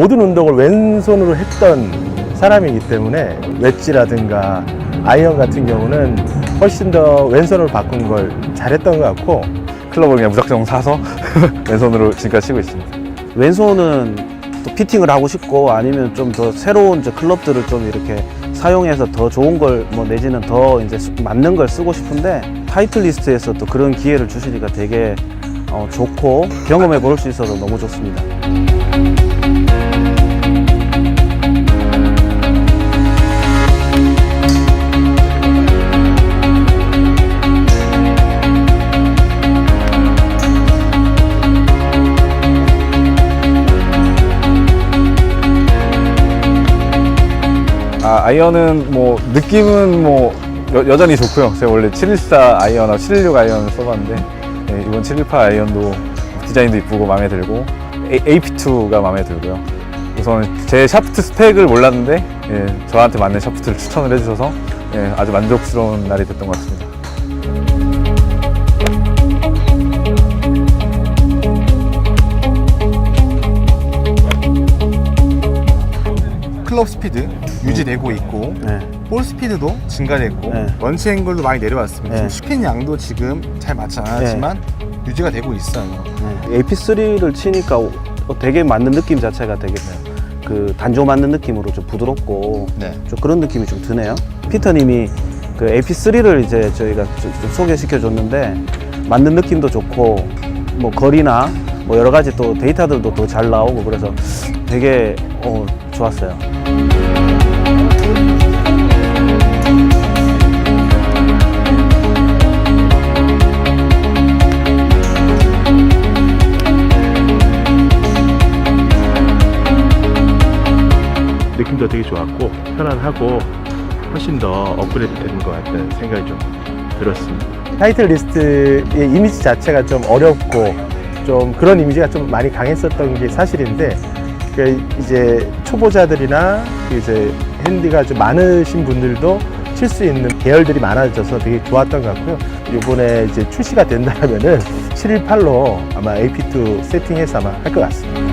모든 운동을 왼손으로 했던 사람이기 때문에 웨지라든가 아이언 같은 경우는 훨씬 더 왼손으로 바꾼 걸 잘했던 것 같고 클럽을 그냥 무작정 사서 왼손으로 지금까지 치고 있습니다. 왼손은 또 피팅을 하고 싶고 아니면 좀 더 새로운 이제 클럽들을 좀 이렇게 사용해서 더 좋은 걸 뭐 내지는 더 이제 수- 맞는 걸 쓰고 싶은데 타이틀 리스트에서 또 그런 기회를 주시니까 되게 어, 좋고 경험해 볼 수 있어서 너무 좋습니다. 아, 아이언은 뭐 느낌은 뭐 여, 전히 좋고요. 제가 원래 714 아이언하고 716 아이언을 써봤는데 예, 이번 718 아이언도 디자인도 이쁘고 마음에 들고 AP2가 마음에 들고요. 우선 제 샤프트 스펙을 몰랐는데 예, 저한테 맞는 샤프트를 추천을 해주셔서 예, 아주 만족스러운 날이 됐던 것 같습니다. 클럽 스피드 유지되고 있고 네. 볼 스피드도 증가됐고 네. 런치 앵글도 많이 내려왔습니다. 네. 지금 스핀 양도 지금 잘 맞지 않았지만 유지가 되고 있어요. 네. AP3를 치니까 어, 되게 맞는 느낌 자체가 되게 그 단조 맞는 느낌으로 좀 부드럽고 네. 좀 그런 느낌이 좀 드네요. 피터님이 그 AP3를 이제 저희가 좀, 좀 소개시켜 줬는데 맞는 느낌도 좋고 뭐 거리나 뭐 여러 가지 또 데이터들도 더 잘 나오고 그래서 되게 어, 좋았어요. 느낌도 되게 좋았고 편안하고 훨씬 더 업그레이드 된것 같다는 생각이 좀 들었습니다. 타이틀 리스트의 이미지 자체가 좀 어렵고 좀 그런 이미지가 좀 많이 강했었던 게 사실인데 그 이제 초보자들이나 그 이제 핸디가 좀 많으신 분들도 칠 수 있는 계열들이 많아져서 되게 좋았던 것 같고요. 이번에 이제 출시가 된다면은 718로 아마 AP2 세팅해서 아마 할 것 같습니다.